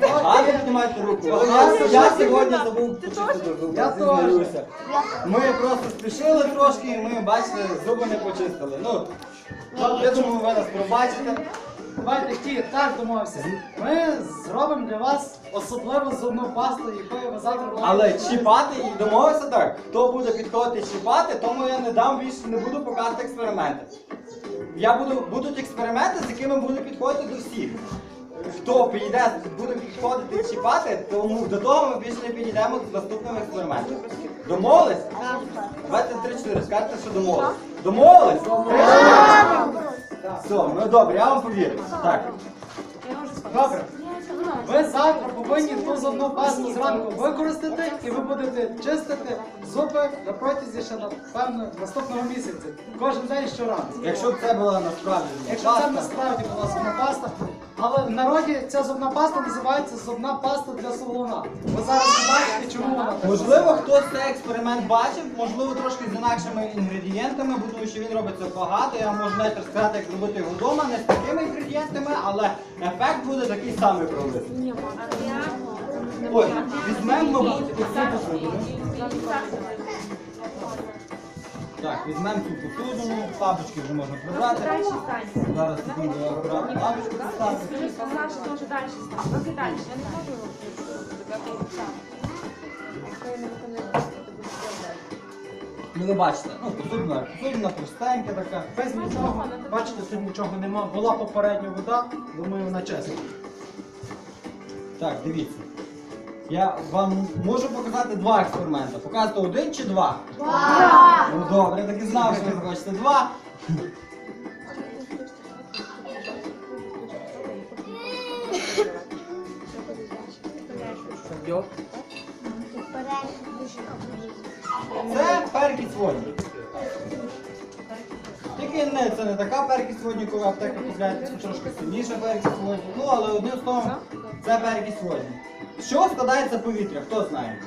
Гарно піднімайте руку. Я, я сьогодні забув почистити зуби. Я зізнаюся. Ми просто спішили трошки, і ми, бачите, зуби не почистили. Ну, я думаю, ви нас пробачите. Давайте ті, так домовився. Ми зробимо для вас особливу зубну пасту, якою ви завтра будете- Але чіпати і домовився так. Хто буде підходити чіпати, тому я не дам більше, не буду показувати експерименти. Я буду, будуть експерименти, з якими буду підходити до всіх. Хто підійде, буде підходити чіпати, тому до того ми більше не підійдемо з наступним експериментом. Домовились? Давайте 3-4, скажете, що домовились. Домовились? Все, ну добре, я вам повірю. Так. Добре. Ви завтра повинні ту зубну пасту зранку використати і ви будете чистити зуби на протязі ще напевно наступного місяця. Кожен день щоранку. Якщо б це була насправді Якщо це насправді була зубна паста, але в народі ця зубна паста називається зубна паста для солона. Ви зараз не бачите, чому вона так. Можливо, хтось цей експеримент бачив, можливо, трошки з інакшими інгредієнтами, бо тому що він робиться багато. Я можу навіть розказати, як зробити його вдома, не з такими інгредієнтами, але ефект буде такий самий приблизно. Ось, візьмемо, мабуть, оцю посудину. Так, візьмемо цю посудину, тапочки вже можна прибрати. Дальше стань. Зараз секунду я акуратно тапочки поставлю. Скажи, що далі стань. Трохи далі. Я не можу його Ну ви бачите, ну посудина, посудина простенька така. Без нічого, бачите, тут нічого нема. Була попередня вода, думаю, вона чесна. Так, дивіться. Я вам можу показати два експерименти. Показати один чи два? Два! Ну добре, я так і знав, що ви захочете два. Це перкість водні. Тільки не, це не така перкість водні, коли аптека купляєте, це трошки сильніша перкість водні. Ну, але одним словом, це перкість водні. З чого складається повітря? Хто знає?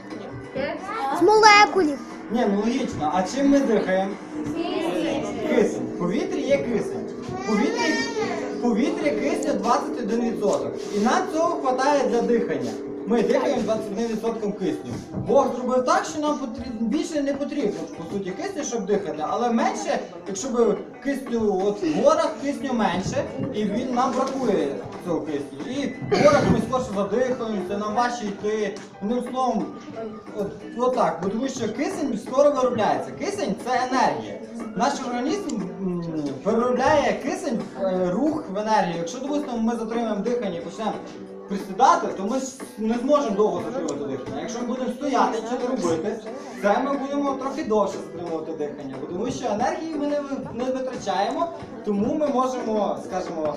З молекулів. Ні, ну логічно. А чим ми дихаємо? Кисень. В повітрі є кисень. В повітрі, в повітрі кисню 21%. І нам цього вистачає для дихання. Ми дихаємо 21% кисню. Бог зробив так, що нам потрібно, більше не потрібно, по суті, кисню, щоб дихати, але менше, якщо б кисню от в горах кисню менше, і він нам бракує цього кисню. І в горах ми скорше задихаємося, нам важче йти. Одним словом, от, от так, бо тому що кисень скоро виробляється. Кисень це енергія. Наш організм м, переробляє кисень е, рух в енергію. Якщо, допустимо, ми затримаємо дихання і почнемо присідати, то ми не зможемо довго затримувати дихання. Якщо ми будемо стояти чи не робити, це ми будемо трохи довше затримувати дихання. Тому що енергії ми не, не витрачаємо, тому ми можемо, скажімо,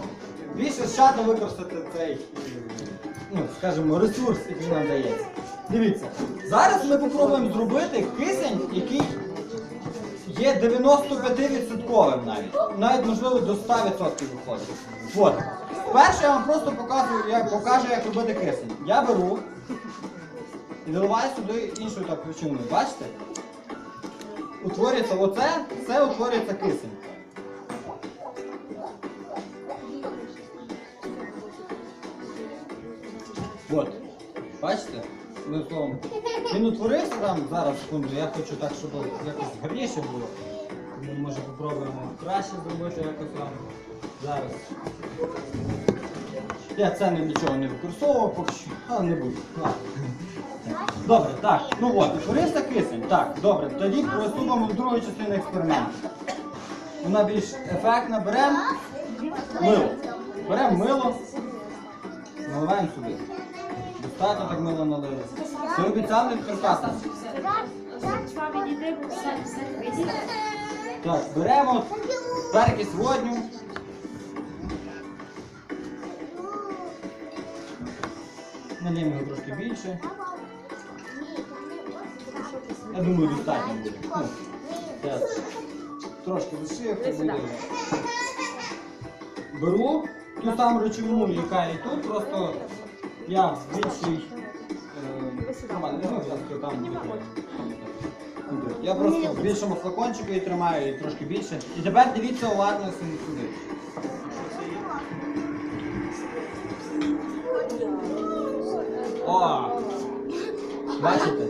більш ощадно використати цей, ну, скажімо, ресурс, який нам дається. Дивіться, зараз ми спробуємо зробити кисень, який є 95% навіть. Навіть можливо до 100% виходить. От. Перше я вам просто показую, як покажу, як робити кисень. Я беру і наливаю сюди іншу так. Бачите? Утворюється оце, це утворюється кисень. От. Бачите? Він утворився там зараз, секунду, я хочу так, щоб якось гарніше було. Ми краще зробити якось там. Зараз. Я це нічого не використовував поки що, але не буду. Ладно. Добре, так. Ну от, утворився кисень. Так, добре. Тоді приступимо до другої частини експерименту. Вона більш ефектна. Беремо мило. Беремо мило, наливаємо сюди. Достатньо так мило налили. Це обіцяли прекрасно. Так, беремо перкість водню. Наліємо його трошки більше. Я думаю, достатньо буде. Ну, трошки лишив, буде. Беру ту саму речовину, яка і тут, просто я більший. е, Нормально, ну, я там буде. Я просто в більшому флакончику її тримаю і трошки більше. І тепер дивіться уважно сюди. О! Бачите?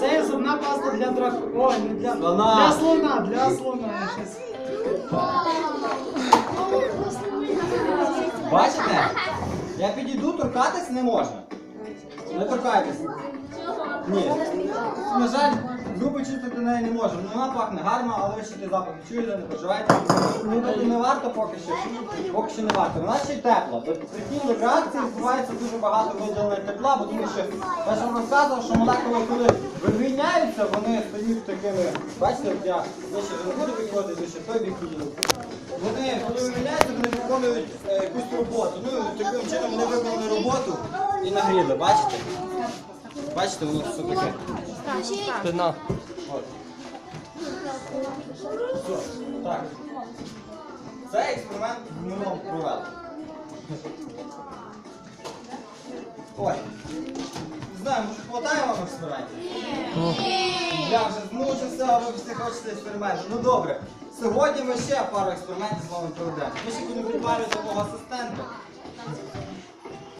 Це є зубна паста для драку. Ой, не для Слона. Для слона, для слона. я Бачите? Я підійду, торкатись не можна. Не торкайтесь. Ні. На жаль, зуби чистити неї не можемо. Ну, Вона пахне гарно, але ви ще той запах чуєте, не переживайте. Нюхати не варто поки що. Поки що не варто. Вона ще й тепла. Тобто При хімічних реакціях відбувається дуже багато виділення тепла, бо тому що я ж вам розказував, що молекули, коли вивільняються, вони стають такими. Бачите, от я вище вже не буду виходити, вище той бік їду. Вони, коли вивільняються, вони виконують е, якусь роботу. Ну, таким чином вони виконали роботу і нагріли, бачите? Бачите, воно все таке. Спина. От. Все, так. Цей експеримент в минулому провели. Ой. Не знаю, може хватає вам експериментів? Я вже змучився, а ви всі хочете експерименти. Ну добре. Сьогодні ми ще пару експериментів з вами проведемо. Ми ще будемо підварювати мого асистента.